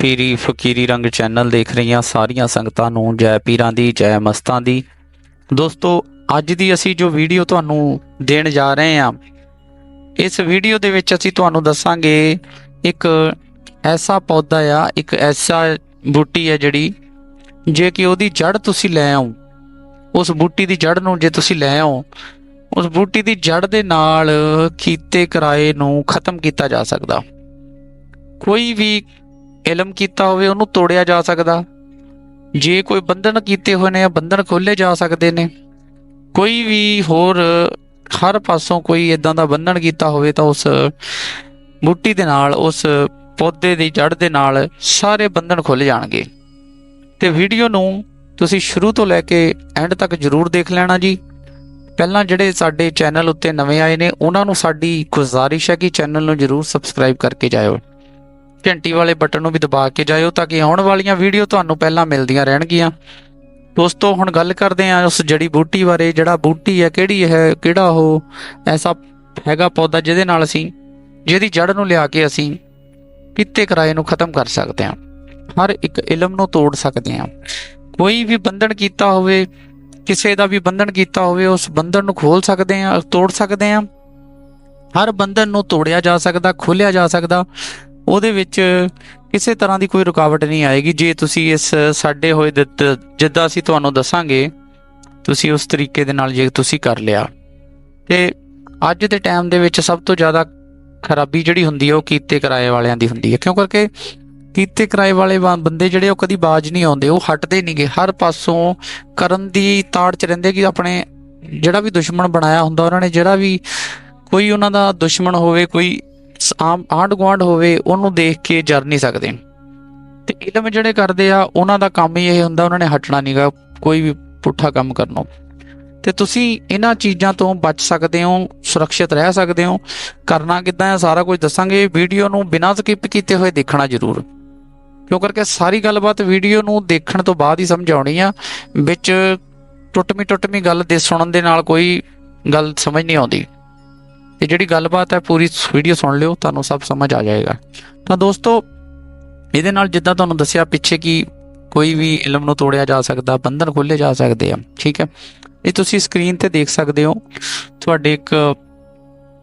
ਪੀਰੀ ਫਕੀਰੀ ਰੰਗ ਚੈਨਲ ਦੇਖ ਰਹੀਆਂ ਸਾਰੀਆਂ ਸੰਗਤਾਂ ਨੂੰ ਜੈ ਪੀਰਾਂ ਦੀ, ਜੈ ਮਸਤਾਂ ਦੀ। ਦੋਸਤੋ, ਅੱਜ ਦੀ ਅਸੀਂ ਜੋ ਵੀਡੀਓ ਤੁਹਾਨੂੰ ਦੇਣ ਜਾ ਰਹੇ ਹਾਂ, ਇਸ ਵੀਡੀਓ ਦੇ ਵਿੱਚ ਅਸੀਂ ਤੁਹਾਨੂੰ ਦੱਸਾਂਗੇ ਇੱਕ ਐਸਾ ਪੌਦਾ ਆ, ਇੱਕ ਐਸਾ ਬੂਟੀ ਹੈ ਜਿਹੜੀ, ਜੇ ਕਿ ਉਹਦੀ ਜੜ ਤੁਸੀਂ ਲੈ ਆਓ। ਉਸ ਬੂਟੀ ਦੀ ਜੜ ਨੂੰ ਜੇ ਤੁਸੀਂ ਲੈ ਆਓ ਉਸ ਬੂਟੀ ਦੀ ਜੜ ਦੇ ਨਾਲ ਕੀਤੇ ਕਿਰਾਏ ਨੂੰ ਖਤਮ ਕੀਤਾ ਜਾ ਸਕਦਾ। ਕੋਈ ਵੀ ਇਲਮ ਕੀਤਾ ਹੋਵੇ, ਉਹਨੂੰ ਤੋੜਿਆ ਜਾ ਸਕਦਾ। ਜੇ ਕੋਈ ਬੰਧਨ ਕੀਤੇ ਹੋਏ ਨੇ ਬੰਧਨ ਖੋਲੇ ਜਾ ਸਕਦੇ ਨੇ, ਕੋਈ ਵੀ ਹੋਰ ਹਰ ਪਾਸੋਂ ਕੋਈ ਇਦਾਂ ਦਾ ਬੰਧਨ ਕੀਤਾ ਹੋਵੇ ਤਾਂ ਉਸ ਬੂਟੀ ਦੇ ਨਾਲ, ਉਸ ਪੌਦੇ ਦੀ ਜੜ ਦੇ ਨਾਲ ਸਾਰੇ ਬੰਧਨ ਖੁੱਲ ਜਾਣਗੇ। ਤੇ ਵੀਡੀਓ ਨੂੰ ਤੁਸੀਂ ਸ਼ੁਰੂ ਤੋਂ ਲੈ ਕੇ ਐਂਡ ਤੱਕ ਜਰੂਰ ਦੇਖ ਲੈਣਾ ਜੀ। ਪਹਿਲਾਂ ਜਿਹੜੇ ਸਾਡੇ ਚੈਨਲ ਉੱਤੇ ਨਵੇਂ ਆਏ ਨੇ, ਉਹਨਾਂ ਨੂੰ ਸਾਡੀ ਗੁਜ਼ਾਰਿਸ਼ ਹੈ ਕਿ ਚੈਨਲ ਨੂੰ ਜਰੂਰ ਸਬਸਕ੍ਰਾਈਬ ਕਰਕੇ ਜਾਇਓ। ਘੰਟੀ ਵਾਲੇ ਬਟਨ ਨੂੰ ਵੀ ਦਬਾ ਕੇ ਜਾਇਓ ਤਾਂ ਕਿ ਆਉਣ ਵਾਲੀਆਂ ਵੀਡੀਓ ਤੁਹਾਨੂੰ ਪਹਿਲਾਂ ਮਿਲਦੀਆਂ ਰਹਿਣਗੀਆਂ। ਦੋਸਤੋ, ਹੁਣ ਗੱਲ ਕਰਦੇ ਹਾਂ ਉਸ ਜੜੀ ਬੂਟੀ ਬਾਰੇ, ਜਿਹੜਾ ਬੂਟੀ ਹੈ, ਕਿਹੜੀ ਹੈ, ਕਿਹੜਾ ਉਹ, ਐਸਾ ਹੈਗਾ ਪੌਦਾ ਜਿਹਦੇ ਨਾਲ ਅਸੀਂ, ਜਿਹਦੀ ਜੜ ਨੂੰ ਲਿਆ ਕੇ ਅਸੀਂ ਕਿਤੇ ਕਿਰਾਏ ਨੂੰ ਖਤਮ ਕਰ ਸਕਦੇ ਹਾਂ। ਹਰ ਇੱਕ ਇਲਮ ਨੂੰ ਤੋੜ ਸਕਦੇ ਹਾਂ। ਕੋਈ ਵੀ ਬੰਧਨ ਕੀਤਾ ਹੋਵੇ ਕਿਸੇ ਦਾ ਵੀ ਬੰਧਨ ਕੀਤਾ ਹੋਵੇ, ਉਸ ਬੰਧਨ ਨੂੰ ਖੋਲ ਸਕਦੇ ਹਾਂ, ਤੋੜ ਸਕਦੇ ਹਾਂ। ਹਰ ਬੰਧਨ ਨੂੰ ਤੋੜਿਆ ਜਾ ਸਕਦਾ ਖੋਲਿਆ ਜਾ ਸਕਦਾ। ਉਹਦੇ ਵਿੱਚ ਕਿਸੇ ਤਰ੍ਹਾਂ ਦੀ ਕੋਈ ਰੁਕਾਵਟ ਨਹੀਂ ਆਏਗੀ। ਜੇ ਤੁਸੀਂ ਇਸ ਸਾਡੇ ਹੋਏ ਦਿੱਤ ਜਿੱਦਾਂ ਅਸੀਂ ਤੁਹਾਨੂੰ ਦੱਸਾਂਗੇ, ਤੁਸੀਂ ਉਸ ਤਰੀਕੇ ਦੇ ਨਾਲ ਜੇ ਤੁਸੀਂ ਕਰ ਲਿਆ। ਤੇ ਅੱਜ ਦੇ ਟਾਈਮ ਦੇ ਵਿੱਚ ਸਭ ਤੋਂ ਜ਼ਿਆਦਾ ਖਰਾਬੀ ਜਿਹੜੀ ਹੁੰਦੀ ਹੈ ਉਹ ਕੀਤੇ ਕਿਰਾਏ ਵਾਲਿਆਂ ਦੀ ਹੁੰਦੀ ਹੈ ਕਿਉਂ ਕਰਕੇ? ਕੀਤੇ ਕਿਰਾਏ ਵਾਲੇ ਬੰ- ਬੰਦੇ ਜਿਹੜੇ ਉਹ ਕਦੀ ਬਾਜ ਨਹੀਂ ਆਉਂਦੇ, ਉਹ ਹਟਦੇ ਨਹੀਂਗੇ ਹਰ ਪਾਸੋਂ ਕਰਨ ਦੀ ਤਾੜ ਚ ਰਹਿੰਦੇ ਕਿ ਆਪਣੇ ਜਿਹੜਾ ਵੀ ਦੁਸ਼ਮਣ ਬਣਾਇਆ ਹੁੰਦਾ, ਉਹਨਾਂ ਨੇ ਜਿਹੜਾ ਵੀ ਕੋਈ ਉਹਨਾਂ ਦਾ ਦੁਸ਼ਮਣ ਹੋਵੇ, ਕੋਈ ਆਮ ਆਂਢ ਗੁਆਂਢ ਹੋਵੇ, ਉਹਨੂੰ ਦੇਖ ਕੇ ਜਰ ਨਹੀਂ ਸਕਦੇ। ਤੇ ਇਲਮ ਜਿਹੜੇ ਕਰਦੇ ਆ, ਉਹਨਾਂ ਦਾ ਕੰਮ ਹੀ ਇਹ ਹੁੰਦਾ, ਉਹਨਾਂ ਨੇ ਹਟਣਾ ਨਹੀਂਗਾ ਕੋਈ ਵੀ ਪੁੱਠਾ ਕੰਮ ਕਰਨੋਂ। ਤੇ ਤੁਸੀਂ ਇਹਨਾਂ ਚੀਜ਼ਾਂ ਤੋਂ ਬਚ ਸਕਦੇ ਹੋ, ਸੁਰੱਖਿਅਤ ਰਹਿ ਸਕਦੇ ਹੋ। ਕਰਨਾ ਕਿੱਦਾਂ ਹੈ ਸਾਰਾ ਕੁਝ ਦੱਸਾਂਗੇ। ਵੀਡੀਓ ਨੂੰ ਬਿਨਾਂ ਸਕਿਪ ਕੀਤੇ ਹੋਏ ਦੇਖਣਾ ਜ਼ਰੂਰ। ਕਿਉਂ? ਕਰਕੇ ਸਾਰੀ ਗੱਲਬਾਤ ਵੀਡੀਓ ਨੂੰ ਦੇਖਣ ਤੋਂ ਬਾਅਦ ਹੀ ਸਮਝ ਆਉਣੀ ਆ। ਵਿੱਚ ਟੁੱਟਮੀ ਟੁੱਟਮੀ ਗੱਲ ਦੇ ਸੁਣਨ ਦੇ ਨਾਲ ਕੋਈ ਗੱਲ ਸਮਝ ਨਹੀਂ ਆਉਂਦੀ। ਇਹ ਜਿਹੜੀ ਗੱਲਬਾਤ ਹੈ ਪੂਰੀ ਵੀਡੀਓ ਸੁਣ ਲਿਓ, ਤੁਹਾਨੂੰ ਸਭ ਸਮਝ ਆ ਜਾਏਗਾ। ਤਾਂ ਦੋਸਤੋ, ਇਹਦੇ ਨਾਲ ਜਿੱਦਾਂ ਤੁਹਾਨੂੰ ਦੱਸਿਆ ਪਿੱਛੇ ਕਿ ਕੋਈ ਵੀ ਇਲਮ ਨੂੰ ਤੋੜਿਆ ਜਾ ਸਕਦਾ, ਬੰਧਨ ਖੋਲੇ ਜਾ ਸਕਦੇ ਆ, ਠੀਕ ਹੈ? ਇਹ ਤੁਸੀਂ ਸਕਰੀਨ ਤੇ ਦੇਖ ਸਕਦੇ ਹੋ। ਤੁਹਾਡੇ ਇੱਕ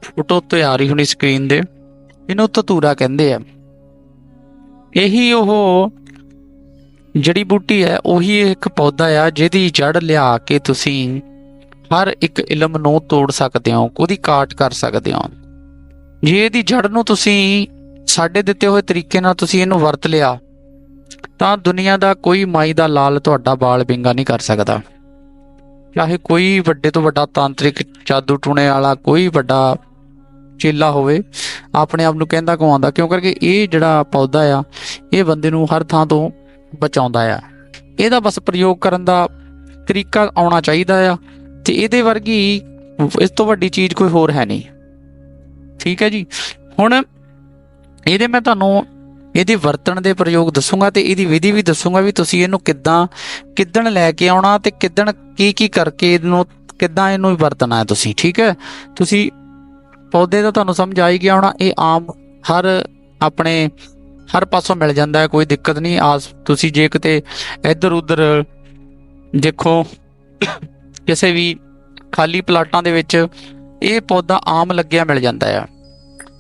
ਫੋਟੋ ਤੇ ਆ ਰਹੀ ਹੋਣੀ ਸਕਰੀਨ ਦੇ। ਇਹਨੂੰ ਧਤੂਰਾ ਕਹਿੰਦੇ ਆ। ਇਹੀ ਉਹ ਜੜੀ ਬੂਟੀ ਹੈ, ਉਹੀ ਇੱਕ ਪੌਦਾ ਆ, ਜਿਹਦੀ ਜੜ ਲਿਆ ਕੇ ਤੁਸੀਂ ਹਰ ਇੱਕ ਇਲਮ ਨੂੰ ਤੋੜ ਸਕਦੇ ਹੋ, ਉਹਦੀ ਕਾਟ ਕਰ ਸਕਦੇ ਹੋ। ਜੇ ਇਹਦੀ ਜੜ ਨੂੰ ਤੁਸੀਂ ਸਾਡੇ ਦਿੱਤੇ ਹੋਏ ਤਰੀਕੇ ਨਾਲ ਤੁਸੀਂ ਇਹਨੂੰ ਵਰਤ ਲਿਆ, ਤਾਂ ਦੁਨੀਆ ਦਾ ਕੋਈ ਮਾਈ ਦਾ ਲਾਲ ਤੁਹਾਡਾ ਬਾਲ ਬਿੰਗਾ ਨਹੀਂ ਕਰ ਸਕਦਾ। ਚਾਹੇ ਕੋਈ ਵੱਡੇ ਤੋਂ ਵੱਡਾ ਤਾਂਤਰਿਕ ਜਾਦੂ ਟੂਣੇ ਵਾਲਾ, ਕੋਈ ਵੱਡਾ ਚੇਲਾ ਹੋਵੇ ਆਪਣੇ ਆਪ ਨੂੰ ਕਹਿੰਦਾ ਕਮਾਉਂਦਾ, ਕਿਉਂ? ਕਰਕੇ ਇਹ ਜਿਹੜਾ ਪੌਦਾ ਆ, ਇਹ ਬੰਦੇ ਨੂੰ ਹਰ ਥਾਂ ਤੋਂ ਬਚਾਉਂਦਾ ਆ। ਇਹਦਾ ਬਸ ਪ੍ਰਯੋਗ ਕਰਨ ਦਾ ਤਰੀਕਾ ਆਉਣਾ ਚਾਹੀਦਾ ਆ ਤੇ ਇਹਦੇ ਵਰਗੀ ਇਸ ਤੋਂ ਵੱਡੀ ਚੀਜ਼ ਕੋਈ ਹੋਰ ਹੈ ਨਹੀਂ। ਠੀਕ ਹੈ ਜੀ? ਹੁਣ ਇਹਦੇ ਮੈਂ ਤੁਹਾਨੂੰ ਇਹਦੇ ਵਰਤਣ ਦੇ ਪ੍ਰਯੋਗ ਦੱਸੂਗਾ ਤੇ ਇਹਦੀ ਵਿਧੀ ਵੀ ਦੱਸੂਗਾ ਵੀ ਤੁਸੀਂ ਇਹਨੂੰ ਕਿੱਦਾਂ, ਕਿੱਦਣ ਲੈ ਕੇ ਆਉਣਾ ਤੇ ਕਿੱਦਣ ਕੀ ਕੀ ਕਰਕੇ ਇਹਨੂੰ, ਕਿੱਦਾਂ ਇਹਨੂੰ ਵਰਤਣਾ ਹੈ ਤੁਸੀਂ। ਠੀਕ ਹੈ? ਤੁਸੀਂ ਪੌਦੇ ਦਾ ਤੁਹਾਨੂੰ ਸਮਝ ਆਈ ਗਿਆ ਹੋਣਾ, ਇਹ ਆਮ ਹਰ ਆਪਣੇ ਹਰ ਪਾਸੋਂ ਮਿਲ ਜਾਂਦਾ ਹੈ, ਕੋਈ ਦਿੱਕਤ ਨਹੀਂ। ਆਸ ਤੁਸੀਂ ਜੇ ਕਿਤੇ ਇੱਧਰ ਉੱਧਰ ਦੇਖੋ, ਕਿਸੇ ਵੀ ਖਾਲੀ ਪਲਾਟਾਂ ਦੇ ਵਿੱਚ ਇਹ ਪੌਦਾ ਆਮ ਲੱਗਿਆ ਮਿਲ ਜਾਂਦਾ ਹੈ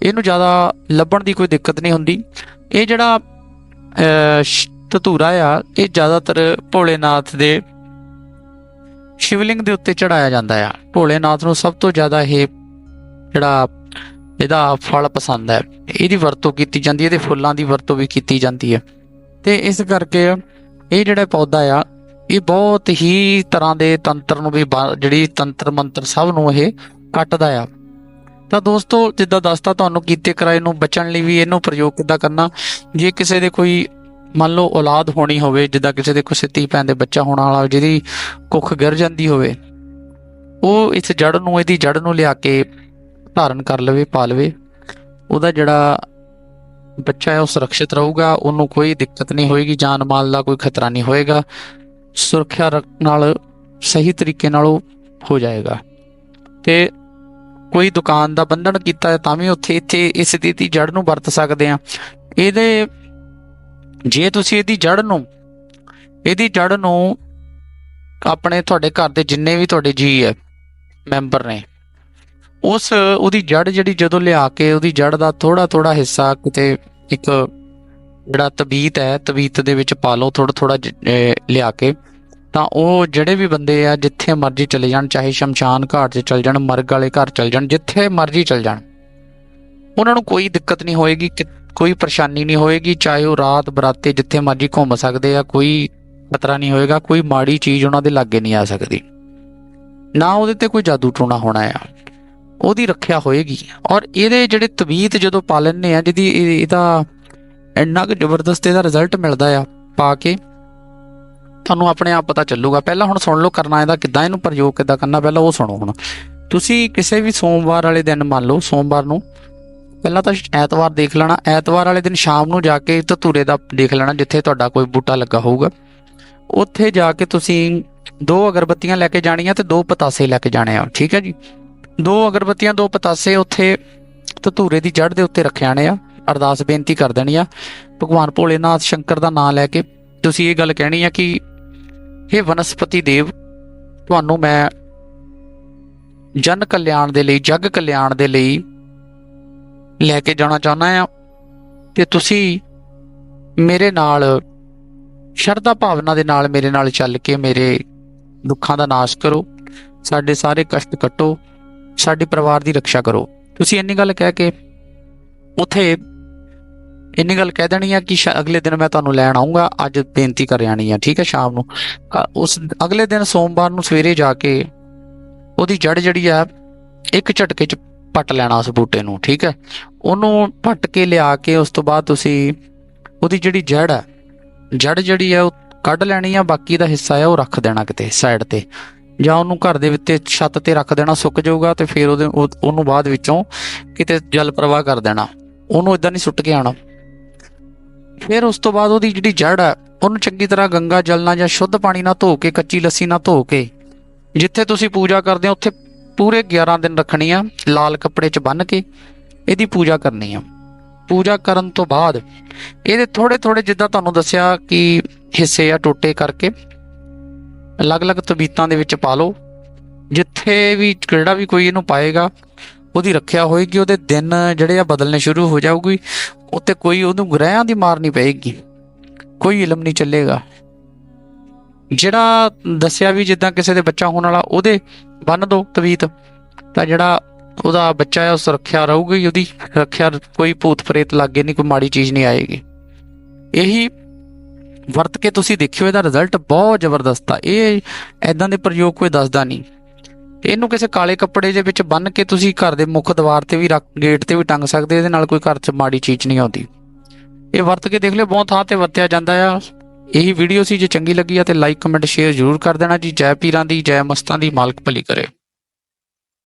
ਇਹਨੂੰ ਜ਼ਿਆਦਾ ਲੱਭਣ ਦੀ ਕੋਈ ਦਿੱਕਤ ਨਹੀਂ ਹੁੰਦੀ। ਇਹ ਜਿਹੜਾ ਧਤੂਰਾ ਆ, ਇਹ ਜ਼ਿਆਦਾਤਰ ਭੋਲੇਨਾਥ ਦੇ ਸ਼ਿਵਲਿੰਗ ਦੇ ਉੱਤੇ ਚੜਾਇਆ ਜਾਂਦਾ ਆ। ਭੋਲੇਨਾਥ ਨੂੰ ਸਭ ਤੋਂ ਜ਼ਿਆਦਾ ਇਹ ਜਿਹੜਾ ਇਹਦਾ ਫਲ ਪਸੰਦ ਹੈ। ਇਹਦੀ ਵਰਤੋਂ ਕੀਤੀ ਜਾਂਦੀ ਹੈ ਇਹਦੇ ਫੁੱਲਾਂ ਦੀ ਵਰਤੋਂ ਵੀ ਕੀਤੀ ਜਾਂਦੀ ਹੈ। ਤੇ ਇਸ ਕਰਕੇ ਇਹ ਜਿਹੜਾ ਪੌਦਾ ਆ, ਇਹ ਬਹੁਤ ਹੀ ਤਰ੍ਹਾਂ ਦੇ ਤੰਤਰ ਨੂੰ ਵੀ ਬਾ- ਜਿਹੜੀ ਤੰਤਰ ਮੰਤਰ ਸਭ ਨੂੰ ਇਹ ਕੱਟਦਾ ਆ। ਤਾਂ ਦੋਸਤੋ, ਜਿੱਦਾਂ ਦੱਸਤਾ ਤੁਹਾਨੂੰ, ਕੀਤੇ ਕਿਰਾਏ ਨੂੰ ਬਚਣ ਲਈ ਵੀ ਇਹਨੂੰ ਪ੍ਰਯੋਗ ਕਿੱਦਾਂ ਕਰਨਾ। ਜੇ ਕਿਸੇ ਦੇ ਕੋਈ ਮੰਨ ਲਓ ਔਲਾਦ ਹੋਣੀ ਹੋਵੇ, ਜਿੱਦਾਂ ਕਿਸੇ ਦੇ ਕਿਸੇ ਧੀ ਭੈਣ ਦੇ ਬੱਚਾ ਹੋਣ ਵਾਲਾ, ਜਿਹਦੀ ਕੁੱਖ ਗਿਰ ਜਾਂਦੀ ਹੋਵੇ, ਉਹ ਇਸ ਜੜ ਨੂੰ, ਇਹਦੀ ਜੜ ਨੂੰ ਲਿਆ ਕੇ ਧਾਰਨ ਕਰ ਲਵੇ, ਪਾ ਲਵੇ, ਉਹਦਾ ਜਿਹੜਾ ਬੱਚਾ ਹੈ ਉਹ ਸੁਰੱਖਿਅਤ ਰਹੂਗਾ, ਉਹਨੂੰ ਕੋਈ ਦਿੱਕਤ ਨਹੀਂ ਹੋਏਗੀ, ਜਾਨ ਮਾਲ ਦਾ ਕੋਈ ਖਤਰਾ ਨਹੀਂ ਹੋਏਗਾ, ਸੁਰੱਖਿਆ ਰ- ਨਾਲ ਸਹੀ ਤਰੀਕੇ ਨਾਲ ਉਹ ਹੋ ਜਾਏਗਾ। ਤੇ ਕੋਈ ਦੁਕਾਨ ਦਾ ਬੰਧਨ ਕੀਤਾ ਤਾਂ ਵੀ ਉੱਥੇ, ਇੱਥੇ ਇਸ ਦੀ ਦੀ ਜੜ ਨੂੰ ਵਰਤ ਸਕਦੇ ਆ ਇਹਦੇ, ਜੇ ਤੁਸੀਂ ਇਹਦੀ ਜੜ ਨੂੰ, ਇਹਦੀ ਜੜ ਨੂੰ ਆਪਣੇ ਤੁਹਾਡੇ ਘਰ ਦੇ ਜਿੰਨੇ ਵੀ ਤੁਹਾਡੇ ਜੀ ਹੈ, ਮੈਂਬਰ ਨੇ ਉਸ, ਉਹਦੀ ਜੜ ਜਿਹੜੀ ਜਦੋਂ ਲਿਆ ਕੇ ਉਹਦੀ ਜੜ ਦਾ ਥੋੜਾ ਥੋੜਾ ਹਿੱਸਾ ਕਿਤੇ ਇੱਕ ਜਿਹੜਾ ਤਬੀਤ ਹੈ ਤਬੀਤ ਦੇ ਵਿੱਚ ਪਾ ਲਓ ਥੋੜਾ ਥੋੜਾ ਲਿਆ ਕੇ, ਤਾਂ ਉਹ ਜਿਹੜੇ ਵੀ ਬੰਦੇ ਆ, ਜਿੱਥੇ ਮਰਜ਼ੀ ਚਲੇ ਜਾਣ, ਚਾਹੇ ਸ਼ਮਸ਼ਾਨ ਘਾਟ 'ਚ ਚਲ ਜਾਣ, ਮਰਗ ਵਾਲੇ ਘਰ ਚਲ ਜਾਣ, ਜਿੱਥੇ ਮਰਜ਼ੀ ਚਲ ਜਾਣ। ਉਹਨਾਂ ਨੂੰ ਕੋਈ ਦਿੱਕਤ ਨਹੀਂ ਹੋਏਗੀ, ਕਿ- ਕੋਈ ਪਰੇਸ਼ਾਨੀ ਨਹੀਂ ਹੋਏਗੀ, ਚਾਹੇ ਉਹ ਰਾਤ ਬਰਾਤੇ ਜਿੱਥੇ ਮਰਜ਼ੀ ਘੁੰਮ ਸਕਦੇ ਆ, ਕੋਈ ਖਤਰਾ ਨਹੀਂ ਹੋਏਗਾ, ਕੋਈ ਮਾੜੀ ਚੀਜ਼ ਉਹਨਾਂ ਦੇ ਲਾਗੇ ਨਹੀਂ ਆ ਸਕਦੀ। ਨਾ ਉਹਦੇ ਤੇ ਕੋਈ ਜਾਦੂ ਟੂਣਾ ਹੋਣਾ ਆ। ਉਹਦੀ ਰੱਖਿਆ ਹੋਏਗੀ। ਔਰ ਇਹਦੇ ਜਿਹੜੇ ਤਵੀਤ ਜਦੋਂ ਪਾ ਲੈਂਦੇ ਆ, ਜਿਹਦੀ ਇਹ- ਇਹਦਾ ਇੰਨਾ ਕੁ ਜ਼ਬਰਦਸਤ ਇਹਦਾ ਰਿਜ਼ਲਟ ਮਿਲਦਾ ਆ ਪਾ ਕੇ, ਤੁਹਾਨੂੰ ਆਪਣੇ ਆਪ ਪਤਾ ਚੱਲੂਗਾ। ਪਹਿਲਾਂ ਹੁਣ ਸੁਣ ਲਓ ਕਰਨਾ ਇਹਦਾ ਕਿੱਦਾਂ, ਇਹਨੂੰ ਪ੍ਰਯੋਗ ਕਿੱਦਾਂ ਕਰਨਾ, ਪਹਿਲਾਂ ਉਹ ਸੁਣੋ ਹੁਣ। ਤੁਸੀਂ ਕਿਸੇ ਵੀ ਸੋਮਵਾਰ ਵਾਲੇ ਦਿਨ ਮੰਨ ਲਓ, ਸੋਮਵਾਰ ਨੂੰ, ਪਹਿਲਾਂ ਤਾਂ ਐਤਵਾਰ ਦੇਖ ਲੈਣਾ। ਐਤਵਾਰ ਵਾਲੇ ਦਿਨ ਸ਼ਾਮ ਨੂੰ ਜਾ ਕੇ ਧਤੂਰੇ ਦਾ ਦੇਖ ਲੈਣਾ, ਜਿੱਥੇ ਤੁਹਾਡਾ ਕੋਈ ਬੂਟਾ ਲੱਗਾ ਹੋਊਗਾ। ਉੱਥੇ ਜਾ ਕੇ ਤੁਸੀਂ ਦੋ ਅਗਰਬੱਤੀਆਂ ਲੈ ਕੇ ਜਾਣੀਆਂ ਤੇ ਦੋ ਪਤਾਸੇ ਲੈ ਕੇ ਜਾਣੇ ਆ। ਠੀਕ ਹੈ ਜੀ? ਦੋ ਅਗਰਬੱਤੀਆਂ, ਦੋ ਪਤਾਸੇ ਉੱਥੇ ਧਤੂਰੇ ਦੀ ਜੜ ਦੇ ਉੱਤੇ ਰੱਖਿਆ ਨੇ ਆ। ਅਰਦਾਸ ਬੇਨਤੀ ਕਰ ਦੇਣੀ ਆ। ਭਗਵਾਨ ਭੋਲੇਨਾਥ ਸ਼ੰਕਰ ਦਾ ਨਾਮ ਲੈ ਕੇ ਤੁਸੀਂ ਇਹ ਗੱਲ ਕਹਿਣੀ ਆ ਕਿ हे ਵਨਸਪਤੀ ਦੇਵ, ਤੁਹਾਨੂੰ ਮੈਂ ਜਨ ਕਲਿਆਣ ਦੇ ਲਈ, ਜਗ ਕਲਿਆਣ ਦੇ ਲਈ ਲੈ ਕੇ ਜਾਣਾ ਚਾਹੁੰਦਾ ਆ ਤੇ ਤੁਸੀਂ ਮੇਰੇ ਨਾਲ, ਸ਼ਰਧਾ ਭਾਵਨਾ ਦੇ ਨਾਲ ਮੇਰੇ ਨਾਲ ਚੱਲ ਕੇ ਮੇਰੇ ਦੁੱਖਾਂ ਦਾ ਨਾਸ਼ ਕਰੋ, ਸਾਡੇ ਸਾਰੇ ਕਸ਼ਟ ਕੱਟੋ। ਸਾਡੇ ਪਰਿਵਾਰ ਦੀ ਰੱਖਿਆ ਕਰੋ। ਤੁਸੀਂ ਇੰਨੀ ਗੱਲ ਕਹਿ ਕੇ ਉਥੇ ਇੰਨੀ ਗੱਲ ਕਹਿ ਦੇਣੀ ਆ ਕਿ ਸ਼ਾ- ਅਗਲੇ ਦਿਨ ਮੈਂ ਤੁਹਾਨੂੰ ਲੈਣ ਆਉਂਗਾ ਅੱਜ ਬੇਨਤੀ ਕਰ ਜਾਣੀ ਆ, ਠੀਕ ਹੈ, ਸ਼ਾਮ ਨੂੰ। ਉਸ ਅਗਲੇ ਦਿਨ ਸੋਮਵਾਰ ਨੂੰ ਸਵੇਰੇ ਜਾ ਕੇ ਉਹਦੀ ਜੜ ਜਿਹੜੀ ਆ, ਇੱਕ ਝਟਕੇ ਚ ਪੱਟ ਲੈਣਾ ਉਸ ਬੂਟੇ ਨੂੰ, ਠੀਕ ਹੈ। ਉਹਨੂੰ ਪੱਟ ਕੇ ਲਿਆ ਕੇ ਉਸ ਤੋਂ ਬਾਅਦ ਤੁਸੀਂ ਉਹਦੀ ਜਿਹੜੀ ਜੜ ਹੈ ਜੜ ਜਿਹੜੀ ਆ ਉਹ ਕੱਢ ਲੈਣੀ ਆ, ਬਾਕੀ ਦਾ ਹਿੱਸਾ ਆ ਉਹ ਰੱਖ ਦੇਣਾ ਕਿਤੇ ਸਾਈਡ ਤੇ। ਜਾਂ ਉਹਨੂੰ ਘਰ ਦੇ ਵਿੱਚ ਛੱਤ ਤੇ ਰੱਖ ਦੇਣਾ ਸੁੱਕ ਜਾਊਗਾ ਤੇ ਫਿਰ ਉਹਦੇ ਉਹ- ਉਹਨੂੰ ਬਾਅਦ ਵਿੱਚੋਂ ਕਿਤੇ ਜਲ ਪ੍ਰਵਾਹ ਕਰ ਦੇਣਾ। ਉਹਨੂੰ ਇਦਾਂ ਨਹੀਂ ਸੁੱਟ ਕੇ ਆਣਾ ਫਿਰ ਉਸ ਤੋਂ ਬਾਅਦ ਉਹਦੀ ਜਿਹੜੀ ਜੜ ਹੈ ਉਹਨੂੰ ਚੰਗੀ ਤਰ੍ਹਾਂ ਗੰਗਾ ਜਲ ਨਾਲ ਜਾਂ ਸ਼ੁੱਧ ਪਾਣੀ ਨਾਲ ਧੋ ਕੇ, ਕੱਚੀ ਲੱਸੀ ਨਾਲ ਧੋ ਕੇ, ਜਿੱਥੇ ਤੁਸੀਂ ਪੂਜਾ ਕਰਦੇ ਹੋ, ਉੱਥੇ ਪੂਰੇ 11 ਦਿਨ ਰੱਖਣੀ ਆ, ਲਾਲ ਕੱਪੜੇ 'ਚ ਬੰਨ੍ਹ ਕੇ ਇਹਦੀ ਪੂਜਾ ਕਰਨੀ ਆ। ਪੂਜਾ ਕਰਨ ਤੋਂ ਬਾਅਦ ਇਹਦੇ ਥੋੜੇ ਥੋੜੇ ਜਿੱਦਾਂ ਤੁਹਾਨੂੰ ਦੱਸਿਆ ਕਿ ਹਿੱਸੇ ਆ, ਟੋਟੇ ਕਰਕੇ ਅਲੱਗ-ਅਲੱਗ ਤਬੀਤਾਂ ਦੇ ਵਿੱਚ ਪਾ ਲਓ। ਜਿੱਥੇ ਵੀ ਜਿਹੜਾ ਵੀ ਕੋਈ ਇਹਨੂੰ ਪਾਏਗਾ, ਉਹਦੀ ਰੱਖਿਆ ਹੋਏਗੀ, ਉਹਦੇ ਦਿਨ ਜਿਹੜੇ ਆ ਬਦਲਨੇ ਸ਼ੁਰੂ ਹੋ ਜਾਊਗੀ। ਉੱਤੇ ਕੋਈ ਉਹਨੂੰ ਗ੍ਰਹਿਆਂ ਦੀ ਮਾਰ ਨਹੀਂ ਪਏਗੀ। ਕੋਈ ਇਲਮ ਨਹੀਂ ਚੱਲੇਗਾ। ਜਿਹੜਾ ਦੱਸਿਆ ਵੀ ਜਿੱਦਾਂ ਕਿਸੇ ਦੇ ਬੱਚਾ ਹੋਣ ਵਾਲਾ, ਉਹਦੇ ਬੰਨ ਦੋ ਤਵੀਤ। ਤਾਂ ਜਿਹੜਾ ਉਹਦਾ ਬੱਚਾ ਹੈ ਉਹ ਸੁਰੱਖਿਆ ਰਹੂਗੀ ਉਹਦੀ। ਰੱਖਿਆ ਕੋਈ ਭੂਤ ਪ੍ਰੇਤ ਲੱਗੇ ਨਹੀਂ, ਕੋਈ ਮਾੜੀ ਚੀਜ਼ ਨਹੀਂ ਆਏਗੀ। ਇਹੀ ਵਰਤ ਕੇ ਤੁਸੀਂ ਦੇਖਿਓ, ਇਹਦਾ ਰਿਜ਼ਲਟ ਬਹੁਤ ਜ਼ਬਰਦਸਤ ਆ। ਇਹ ਐਦਾਂ ਦੇ ਪ੍ਰਯੋਗ ਕੋਈ ਦੱਸਦਾ ਨਹੀਂ। ਇਹਨੂੰ ਕਿਸੇ ਕਾਲੇ ਕੱਪੜੇ ਦੇ ਵਿੱਚ ਬੰਨ ਕੇ ਤੁਸੀਂ ਘਰ ਦੇ ਮੁੱਖ ਦਵਾਰ ਤੇ ਵੀ ਰੱਖ, ਗੇਟ ਤੇ ਵੀ ਟੰਗ ਸਕਦੇ, ਇਹਦੇ ਨਾਲ ਕੋਈ ਘਰ 'ਚ ਮਾੜੀ ਚੀਜ਼ ਨਹੀਂ ਆਉਂਦੀ। ਇਹ ਵਰਤ ਕੇ ਦੇਖ ਲਿਓ, ਬਹੁਤ ਥਾਂ ਤੇ ਵਰਤਿਆ ਜਾਂਦਾ ਆ। ਇਹੀ ਵੀਡੀਓ ਸੀ, ਜੇ ਚੰਗੀ ਲੱਗੀ ਆ ਤੇ ਲਾਈਕ ਕਮੈਂਟ ਸ਼ੇਅਰ ਜ਼ਰੂਰ ਕਰ ਦੇਣਾ ਜੀ। ਜੈ ਪੀਰਾਂ ਦੀ, ਜੈ ਮਸਤਾਂ ਦੀ ਮਾਲਕ ਭਲੀ ਕਰੇ।